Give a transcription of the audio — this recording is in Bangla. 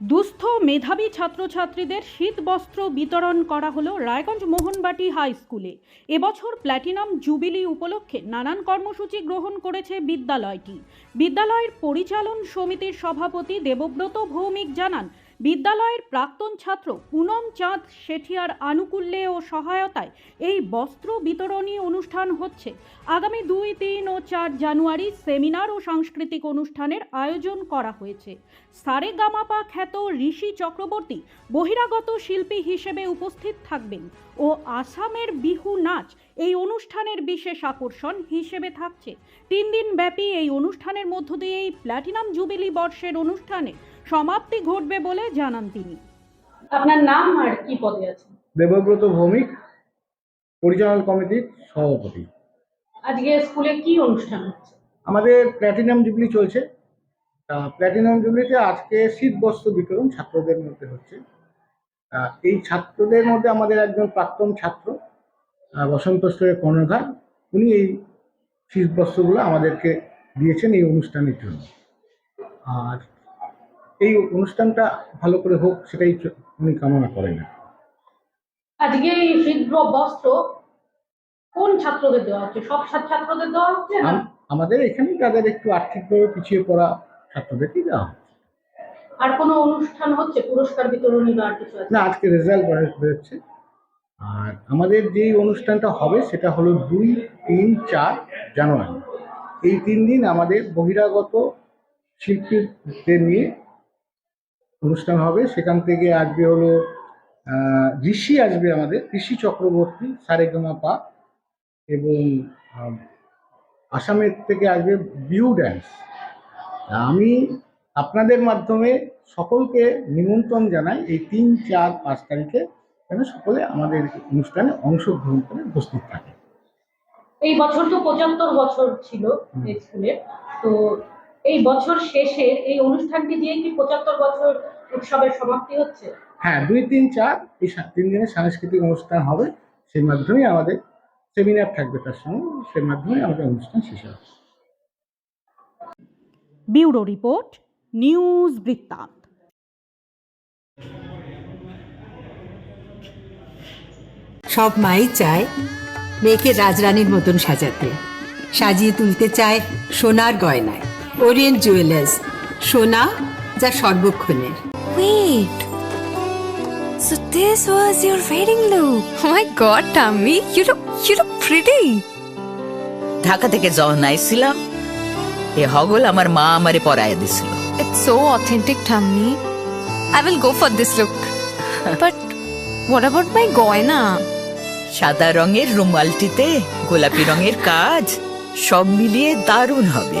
দুস্থ মেধাবী ছাত্রছাত্রীদের শীত বস্ত্র বিতরণ করা হলো রায়গঞ্জ মোহনবাটি হাই স্কুলে। এবছর প্ল্যাটিনাম জুবিলি উপলক্ষে নানান কর্মসূচি গ্রহণ করেছে বিদ্যালয়টি। বিদ্যালয়ের পরিচালন সমিতির সভাপতি দেবব্রত ভৌমিক জানান বিদ্যালয়ের প্রাক্তন ছাত্র পুনম চাঁদ শেঠিয়ার আনুকূল্যে ও সহায়তায় এই বস্ত্র বিতরণী অনুষ্ঠান হচ্ছে। আগামী দুই, তিন ও চার জানুয়ারি সেমিনার ও সাংস্কৃতিক অনুষ্ঠানের আয়োজন করা হয়েছে। সারে গামাপা খ্যাত ঋষি চক্রবর্তী বহিরাগত শিল্পী হিসেবে উপস্থিত থাকবেন ও আসামের বিহু নাচ এই অনুষ্ঠানের বিশেষ আকর্ষণ হিসেবে থাকছে। তিন দিন ব্যাপী এই অনুষ্ঠানের মধ্য দিয়ে এই প্ল্যাটিনাম জুবিলি বর্ষের অনুষ্ঠানে সমাপ্তি ঘটবে বলে জানান তিনি। আপনার নাম আর কি পদে আছেন? দেবব্রত ভৌমিক পরিচালন কমিটির সভাপতি। আজকে স্কুলে কি অনুষ্ঠান হচ্ছে? আমাদের প্ল্যাটিনাম জুবলি চলছে। তা প্ল্যাটিনাম জুবলিতে আজকে শীত বস্ত্র বিতরণ ছাত্রদের মধ্যে হচ্ছে। এই ছাত্রদের মধ্যে আমাদের একজন প্রাক্তন ছাত্র বসন্ত স্তরের কর্ণধার উনি এই শীত বস্ত্রগুলো আমাদেরকে দিয়েছেন এই অনুষ্ঠানের জন্য। আর এই অনুষ্ঠানটা ভালো করে হোক সেটাই উনি কামনা করেন। আজকে এই শীত বস্ত্র কোন ছাত্রদের দেওয়া হচ্ছে? সব ছাত্র- ছাত্রদের দেওয়া হচ্ছে না? আমাদের এখানে তাদের একটু আর্থিকভাবে পিছিয়ে পড়া ছাত্রদেরকেই দেওয়া আর কোনো অনুষ্ঠান হচ্ছে? পুরস্কার বিতরণী বা কিছু আছে? না আজকে রেজাল্ট বেরোচ্ছে। আর আমাদের যেই অনুষ্ঠানটা হবে সেটা হলো দুই তিন চার জানুয়ারি। এই তিন দিন আমাদের বহিরাগত শিল্পীদের নিয়ে অনুষ্ঠান হবে। সেখান থেকে আসবে হলো ঋষি আসবে আমাদের ঋষি চক্রবর্তী সারেগামা পা এবং আসামের থেকে আসবে বিহু ড্যান্স। আমি আপনাদের মাধ্যমে সকলকে নিমন্ত্রণ জানাই এই তিন চার পাঁচ তারিখে যেন সকলে আমাদের অনুষ্ঠানে অংশগ্রহণ করে উপস্থিত থাকে। এই বছর তো পঁচাত্তর বছর ছিল স্কুলের তো এই বছর শেষে এই অনুষ্ঠানটি দিয়ে কি পঁচাত্তর বছর উৎসবের সমাপ্তি হচ্ছে? হ্যাঁ দুই তিন চার এই তিন দিনের সাংস্কৃতিক অনুষ্ঠান হবে। সেই মাধ্যমেই আমাদের সেমিনার থাকবে তার সঙ্গে সেই মাধ্যমে আমাদের অনুষ্ঠান শেষ হবে। ব্যুরো রিপোর্ট নিউজ বৃত্তান্ত। সব মাই চায় মেয়েকে রাজরানীর মতন সাজাতে। সাজিয়ে তুলতে চায় সোনার গয়নায়। ওরিয়েন্ট জুয়েলার্স সোনা যা সর্বক্ষণের Wait. So this was your wedding look. Oh my god, Tammy, you look you look pretty. Dhaka থেকে যখন আইছিলাম এ হগল আমার মা আমারে পরায় দিছিল It's so authentic, Tammy. I will go for this look. but what about my goina? সাদা রঙের রুমালটিতে গোলাপি রঙের কাজ সব মিলিয়ে দারুণ হবে